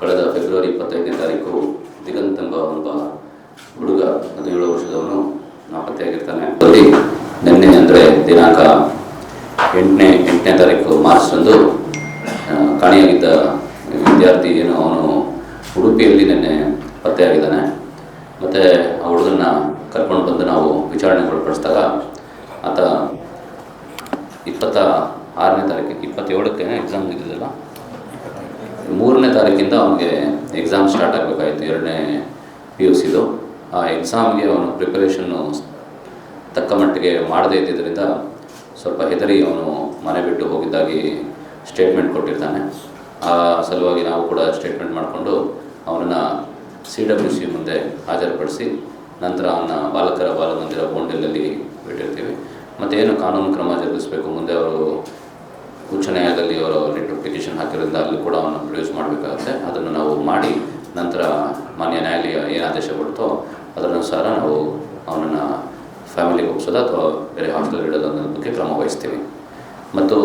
ಕಳೆದ ಫೆಬ್ರವರಿ ಇಪ್ಪತ್ತೈದನೇ ತಾರೀಕು ದಿಗಂತ್ ಎಂಬ ಒಬ್ಬ ಹುಡುಗ, ಹದಿನೇಳು ವರ್ಷದವನು ನಾಪತ್ತೆಯಾಗಿರ್ತಾನೆ. ಅಲ್ಲಿ ನಿನ್ನೆ ಅಂದರೆ ದಿನಾಂಕ ಎಂಟನೇ ಎಂಟನೇ ತಾರೀಕು ಮಾರ್ಚ್ರಂದು ಕಾಣಿಯಾಗಿದ್ದ ವಿದ್ಯಾರ್ಥಿ ಏನು, ಅವನು ಉಡುಪಿಯಲ್ಲಿ ನಿನ್ನೆ ಪತ್ತೆಯಾಗಿದ್ದಾನೆ. ಮತ್ತು ಆ ಹುಡುಗನ್ನ ಕರ್ಕೊಂಡು ಬಂದು ನಾವು ವಿಚಾರಣೆ ಒಳಪಡಿಸಿದಾಗ ಆತ ಇಪ್ಪತ್ತ ಆರನೇ ತಾರೀಕು, ಇಪ್ಪತ್ತೇಳಕ್ಕೆ ಎಕ್ಸಾಮ್ ಇದ್ದಿದ್ದಲ್ಲ ಮೂರನೇ ತಾರೀಕಿಂದ ಅವನಿಗೆ ಎಕ್ಸಾಮ್ ಸ್ಟಾರ್ಟ್ ಆಗಬೇಕಾಯಿತು, ಎರಡನೇ ಪಿ ಯು ಸಿದು ಆ ಎಕ್ಸಾಮ್ಗೆ ಅವನು ಪ್ರಿಪರೇಷನ್ನು ತಕ್ಕ ಮಟ್ಟಿಗೆ ಮಾಡದೇ ಇದ್ದಿದ್ದರಿಂದ ಸ್ವಲ್ಪ ಹೆದರಿ ಅವನು ಮನೆ ಬಿಟ್ಟು ಹೋಗಿದ್ದಾಗಿ ಸ್ಟೇಟ್ಮೆಂಟ್ ಕೊಟ್ಟಿರ್ತಾನೆ. ಆ ಸಲುವಾಗಿ ನಾವು ಕೂಡ ಸ್ಟೇಟ್ಮೆಂಟ್ ಮಾಡಿಕೊಂಡು ಅವನನ್ನು ಸಿ ಡಬ್ಲ್ಯೂ ಸಿ ಮುಂದೆ ಹಾಜರುಪಡಿಸಿ ನಂತರ ಅವನ ಬಾಲಕರ ಬಾಲಮಂದಿರ ಬೋಂಡಿಲಲ್ಲಿ ಬಿಟ್ಟಿರ್ತೀವಿ. ಮತ್ತೇನು ಕಾನೂನು ಕ್ರಮ ಜರುಗಿಸಬೇಕು, ಮುಂದೆ ಅವರು ಉಚ್ಚ ನ್ಯಾಯಾಲಯದಲ್ಲಿ ಅವರು ರಿಟ್ ಪಿಟಿಷನ್ ಹಾಕಿರೋದ್ರಿಂದ ಅಲ್ಲಿ ಕೂಡ ಅವನ್ನ ಪ್ರೊಡ್ಯೂಸ್ ಮಾಡಬೇಕಾಗುತ್ತೆ. ಅದನ್ನು ನಾವು ಮಾಡಿ ನಂತರ ಮಾನ್ಯ ನ್ಯಾಯಾಲಯ ಏನು ಆದೇಶ ಕೊಡ್ತೋ ಅದರನುಸಾರ ನಾವು ಅವನನ್ನು ಫ್ಯಾಮಿಲಿಗೆ ಒಪ್ಪಿಸೋದು ಅಥವಾ ಬೇರೆ ಹಾಸ್ಟೆಲ್ ಇಡೋದು ಅನ್ನೋದ್ರ ಬಗ್ಗೆ ಕ್ರಮ ವಹಿಸ್ತೀವಿ. ಮತ್ತು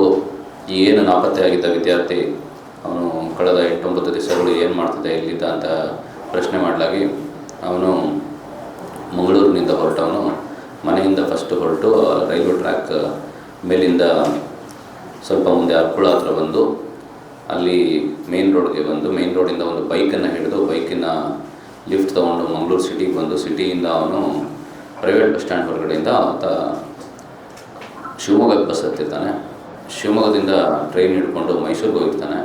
ಈ ಏನು ನಾಪತ್ತೆಯಾಗಿದ್ದ ವಿದ್ಯಾರ್ಥಿ, ಅವನು ಕಳೆದ ಎಂಟೊಂಬತ್ತು ದಿವಸಗಳು ಏನು ಮಾಡ್ತದೆ ಎಲ್ಲಿದ್ದ ಅಂತ ಪ್ರಶ್ನೆ ಮಾಡಲಾಗಿ ಅವನು ಮಂಗಳೂರಿನಿಂದ ಹೊರಟವನು. ಮನೆಯಿಂದ ಫಸ್ಟ್ ಹೊರಟು ರೈಲ್ವೆ ಟ್ರ್ಯಾಕ್ ಮೇಲಿಂದ ಸ್ವಲ್ಪ ಮುಂದೆ ಅರ್ಕುಳ ಹತ್ರ ಬಂದು ಅಲ್ಲಿ ಮೇನ್ ರೋಡ್ಗೆ ಬಂದು ಮೇನ್ ರೋಡಿಂದ ಒಂದು ಬೈಕನ್ನು ಹಿಡಿದು ಬೈಕಿನ ಲಿಫ್ಟ್ ತೊಗೊಂಡು ಮಂಗಳೂರು ಸಿಟಿಗೆ ಬಂದು ಸಿಟಿಯಿಂದ ಅವನು ಪ್ರೈವೇಟ್ ಬಸ್ ಸ್ಟ್ಯಾಂಡ್ ಹೊರಗಡೆಯಿಂದ ಆತ ಶಿವಮೊಗ್ಗಕ್ಕೆ ಬಸ್ ಹತ್ತಿರ್ತಾನೆ. ಶಿವಮೊಗ್ಗದಿಂದ ಟ್ರೈನ್ ಹಿಡ್ಕೊಂಡು ಮೈಸೂರಿಗೆ ಹೋಗಿರ್ತಾನೆ.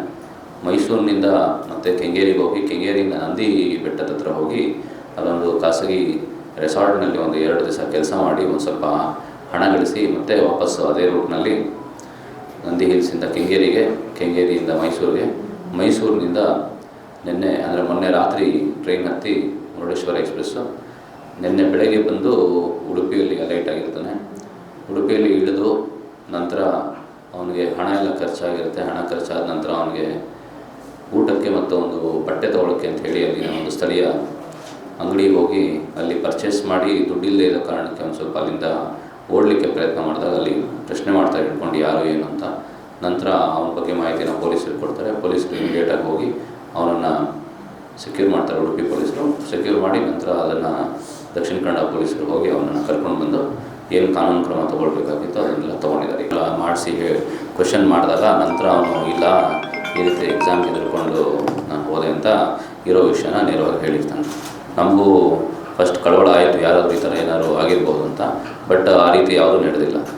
ಮೈಸೂರಿನಿಂದ ಮತ್ತೆ ಕೆಂಗೇರಿಗೆ ಹೋಗಿ, ಕೆಂಗೇರಿಯಿಂದ ನಂದಿ ಬೆಟ್ಟದ ಹತ್ರ ಹೋಗಿ ಅಲ್ಲೊಂದು ಖಾಸಗಿ ರೆಸಾರ್ಟ್ನಲ್ಲಿ ಒಂದು ಎರಡು ದಿವಸ ಕೆಲಸ ಮಾಡಿ ಒಂದು ಸ್ವಲ್ಪ ಹಣ ಗಳಿಸಿ ಮತ್ತೆ ವಾಪಸ್ಸು ಅದೇ ರೂಟ್ನಲ್ಲಿ ನಂದಿ ಹಿಲ್ಸಿಂದ ಕೆಂಗೇರಿಗೆ, ಕೆಂಗೇರಿಯಿಂದ ಮೈಸೂರಿಗೆ. ಮೈಸೂರಿನಿಂದ ನಿನ್ನೆ, ಅಂದರೆ ಮೊನ್ನೆ ರಾತ್ರಿ ಟ್ರೈನ್ ಹತ್ತಿ ಮುರುಡೇಶ್ವರ ಎಕ್ಸ್ಪ್ರೆಸ್ಸು. ನಿನ್ನೆ ಬೆಳಗ್ಗೆ ಬಂದು ಉಡುಪಿಯಲ್ಲಿ ಅಲೈಟ್ ಆಗಿರ್ತಾನೆ. ಉಡುಪಿಯಲ್ಲಿ ಇಳಿದು ನಂತರ ಅವನಿಗೆ ಹಣ ಎಲ್ಲ ಖರ್ಚಾಗಿರುತ್ತೆ. ಹಣ ಖರ್ಚಾದ ನಂತರ ಅವನಿಗೆ ಊಟಕ್ಕೆ ಮತ್ತು ಒಂದು ಬಟ್ಟೆ ತೊಗೊಳಕ್ಕೆ ಅಂತ ಹೇಳಿ ಅಲ್ಲಿ ಒಂದು ಸ್ಥಳೀಯ ಅಂಗಡಿಗೆ ಹೋಗಿ ಅಲ್ಲಿ ಪರ್ಚೇಸ್ ಮಾಡಿ ದುಡ್ಡಿಲ್ಲದೆ ಇರೋ ಕಾರಣಕ್ಕೆ ಒಂದು ಸ್ವಲ್ಪ ಅಲ್ಲಿಂದ ಓಡಲಿಕ್ಕೆ ಪ್ರಯತ್ನ ಮಾಡಿದಾಗ ಅಲ್ಲಿ ಪ್ರಶ್ನೆ ಮಾಡ್ತಾ ಹಿಡ್ಕೊಂಡು ಯಾರು ಏನು ಅಂತ. ನಂತರ ಅವನ ಬಗ್ಗೆ ಮಾಹಿತಿನ ಪೊಲೀಸರು ಕೊಡ್ತಾರೆ. ಪೊಲೀಸರು ಇಮಿಡಿಯೇಟಾಗಿ ಹೋಗಿ ಅವನನ್ನು ಸೆಕ್ಯೂರ್ ಮಾಡ್ತಾರೆ. ಉಡುಪಿ ಪೊಲೀಸರು. ಸೆಕ್ಯೂರ್ ಮಾಡಿ ನಂತರ ಅದನ್ನು ದಕ್ಷಿಣ ಕನ್ನಡ ಪೊಲೀಸರು ಹೋಗಿ ಅವನನ್ನು ಕರ್ಕೊಂಡು ಬಂದು ಏನು ಕಾನೂನು ಕ್ರಮ ತೊಗೊಳ್ಬೇಕಾಗಿತ್ತು ಅದನ್ನೆಲ್ಲ ತೊಗೊಂಡಿದ್ದಾರೆ. ಎಲ್ಲ ಮಾಡಿಸಿ ಕ್ವಶನ್ ಮಾಡಿದಾಗ ನಂತರ ಅವನು, ಇಲ್ಲ, ಈ ರೀತಿ ಎಕ್ಸಾಮ್ಗೆ ಎದುರ್ಕೊಂಡು ನಾನು ಹೋದೆ ಅಂತ ಇರೋ ವಿಷಯನ ನೇರವಾಗಿ ಹೇಳಿರ್ತಾನೆ. ನಮಗೂ ಫಸ್ಟ್ ಕಳವಳ ಆಯಿತು ಯಾರಾದರೂ ಈ ಥರ ಏನಾದರೂ ಆಗಿರ್ಬೋದು ಅಂತ. ಬಟ್ ಆ ರೀತಿ ಯಾವುದೂ ನಡೆದಿಲ್ಲ.